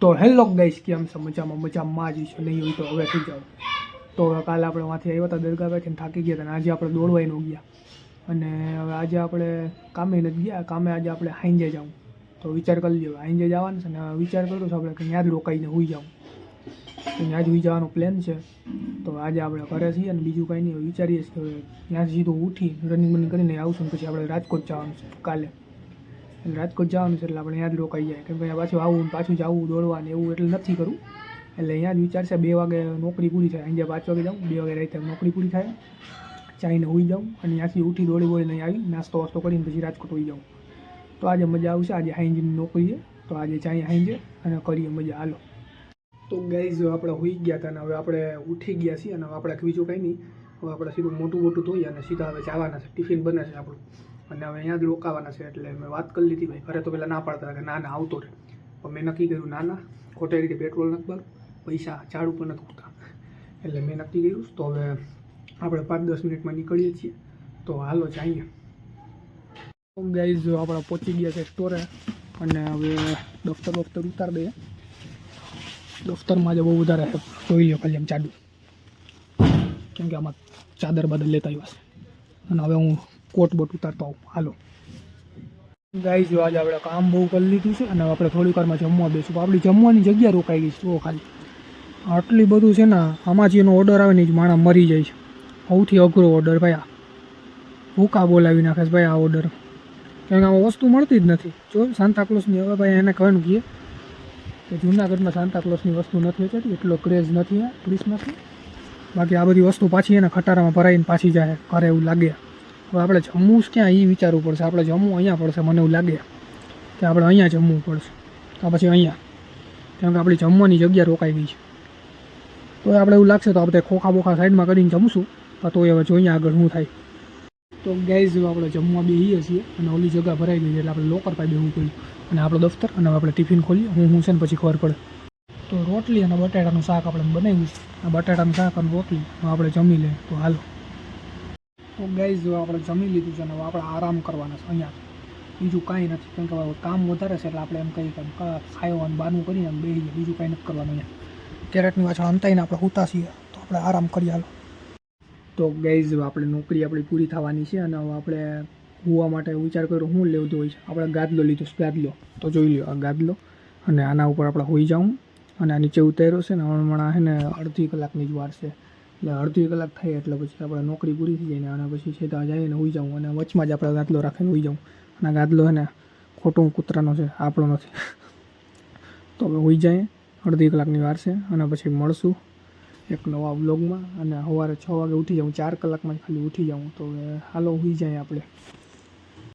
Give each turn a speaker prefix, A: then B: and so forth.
A: તો હેલો ગઈશ કેમ છે મજામાં મજામાં જ છે નહીં હોય તો હવે થઈ જાઓ તો કાલે આપણે વાંથી આવ્યા હતા, દરગાહ બેઠીને થાકી ગયા હતા અને આજે આપણે દોડવાય ગયા. અને હવે આજે આપણે કામે નથી ગયા, કામે આજે આપણે હાઈંજે જાઉં. તો વિચાર કરી લ્યો હાઈંજે જવાનું છે ને વિચાર કર્યો છે આપણે કે ત્યાં જ રોકાઈને હોઈ જાઉં. ત્યાં જ હોઈ જવાનો પ્લાન છે. તો આજે આપણે ઘરે છીએ અને બીજું કાંઈ નહીં વિચારીએ છીએ ત્યાંથી સીધું ઉઠી રનિંગ બનિંગ કરીને આવશું પછી આપણે રાજકોટ જવાનું છે કાલે. એટલે રાજકોટ જવાનું છે એટલે આપણે અહીંયા જ રોકાઈ જાય કેમ કે અહીંયા પાછું આવું પાછું જવું દોડવા ને એવું એટલે નથી કરવું. એટલે અહીંયા જ વિચાર છે બે વાગે નોકરી પૂરી થાય. અહીંયા પાંચ વાગે જાઉં, બે વાગે રાતે નોકરી પૂરી થાય. ચાઈને હોઈ જાઉં અને ત્યાંથી ઉઠી દોડી દોડીને આવી, નાસ્તો વાસ્તો કરીને પછી રાજકોટ હોઈ જાઉં. તો આજે મજા આવશે. આજે હાઈંજની નોકરી છે. તો આજે ચાઈ હાઈંજે અને કરીએ મજા. હાલો. તો ગાઈઝ આપણે હોઈ ગયા હતા અને હવે આપણે ઉઠી ગયા છીએ અને આપણે બીજું કંઈ નહીં. હવે આપણે સીધું મોટું મોટું ધોઈએ અને સીધા હવે જવાના છે. ટિફિન બને છે આપણું. અને હવે અહીંયા જ રોકાવાના છે એટલે મેં વાત કરી લીધી ભાઈ, ઘરે તો પહેલાં ના પાડતા કે ના આવતો રહે. પણ મેં નક્કી કર્યું ના ના ખોટી રીતે પેટ્રોલ નથી ભરવું, પૈસા ઝાડ ઉપર નથી ઉઠતા એટલે મેં નક્કી કર્યું, તો હવે આપણે પાંચ દસ મિનિટમાં નીકળીએ છીએ. તો હાલો જઈએ. ગાઈઝ આપણે પહોંચી ગયા છે સ્ટોરે અને હવે દફતર વફતર ઉતાર દઈએ. દફતરમાં જ બહુ વધારે જોઈ લો ખાલી આમ ચાડુ કેમ કે આમાં ચાદર બદલ લેતા આવ્યા છે. અને હવે હું કોટ બોટ ઉતારતો આવું. હાલો. ગાઈઝ આજે આપણે કામ બહુ કરી લીધું છે અને આપણે થોડીક વારમાં જમવા બેસું. આપણી જમવાની જગ્યા રોકાઈ ગઈ છે. જુઓ ખાલી. આટલી બધું છે ને, આમાં જે એનો ઓર્ડર આવે ને જ માણસ મરી જાય છે. સૌથી અઘરો ઓર્ડર ભાઈ આ. ભૂકા બોલાવી નાખે છે ભાઈ આ ઓર્ડર કેમ કે આમાં વસ્તુ મળતી જ નથી. જો સાંતાક્લોઝની હવે ભાઈ એને કહેવાનું કહીએ કે જૂનાગઢમાં સાંતાક્લોઝની વસ્તુ નથી વેચાતી. એટલો ક્રેઝ નથી આ. ક્રિસમસનો બાકી આ બધી વસ્તુ પાછી એને ખટારામાં ભરાઈને પાછી જાય ઘરે એવું લાગે. હવે આપણે જમવું ક્યાં એ વિચારવું પડશે. આપણે જમવું અહીંયા પડશે, મને એવું લાગે. કે આપણે અહીંયા જમવું પડશે. તો પછી અહીંયા. કેમ કે આપણી જમવાની જગ્યા રોકાઈ ગઈ છે. તો આપણે એવું લાગશે તો આપણે ખોખા બોખા સાઈડમાં કરીને જમશું. તો હવે જોઈએ આગળ શું થાય. તો ગેસ આપણે જમવા બેસીએ છીએ અને ઓલી જગ્યા ભરાઈ ગઈ છે એટલે આપણે લોકર પાસે બેવું પડ્યું. અને આપણો દફતર, અને આપણે ટિફિન ખોલીએ. હું હું છે ને પછી ખબર પડે. તો રોટલી અને બટાટાનું શાક આપણે બનાવ્યું છે. આ બટાટાનું શાક અને રોટલી આપણે જમી લઈએ. તો હાલો. તો ગાઈઝ આપણે જમી લીધું છે અને હવે આપણે આરામ કરવાના છે અહીંયા. બીજું કાંઈ નથી, કેમ કે કામ વધારે છે એટલે આપણે એમ કહીએ કે ખાયો અને બાનું કરીને એમ બેસી જાય બીજું કાંઈ નથી કરવાનું અહીંયા. કેરેટની પાછળ અંતાઈને આપણે હુતા છીએ. તો આપણે આરામ કરી હાલો. તો ગાઈઝ આપણે નોકરી આપણી પૂરી થવાની છે અને હવે આપણે હોવા માટે વિચાર કર્યો હું લેવું હોય છે? આપણે ગાદલો લીધો ગાદલો. તો જોઈ લ્યો આ ગાદલો. અને આના ઉપર આપણે હોઈ જાઉં. અને આ નીચે ઉતાર્યો છે ને, હમણાં છે ને અડધી કલાકની જ વાર છે. એટલે અડધી કલાક થાય એટલે પછી આપણે નોકરી પૂરી થઈ જાય ને, અને પછી સીધા જઈને હોઈ જાઉં, અને વચમાં જ આપણે ગાદલો રાખીને હોઈ જાઉં. અને ગાદલો છે ને, ખોટું કૂતરાનો છે, આપણો નથી. તો હવે હોઈ જાય અડધી કલાકની વાર છે, અને પછી મળશું એક નવા વ્લોગમાં. અને સવારે છ વાગે ઉઠી જાઉં, ચાર કલાકમાં ખાલી ઉઠી જાઉં. તો હાલો હોઈ જાય આપણે.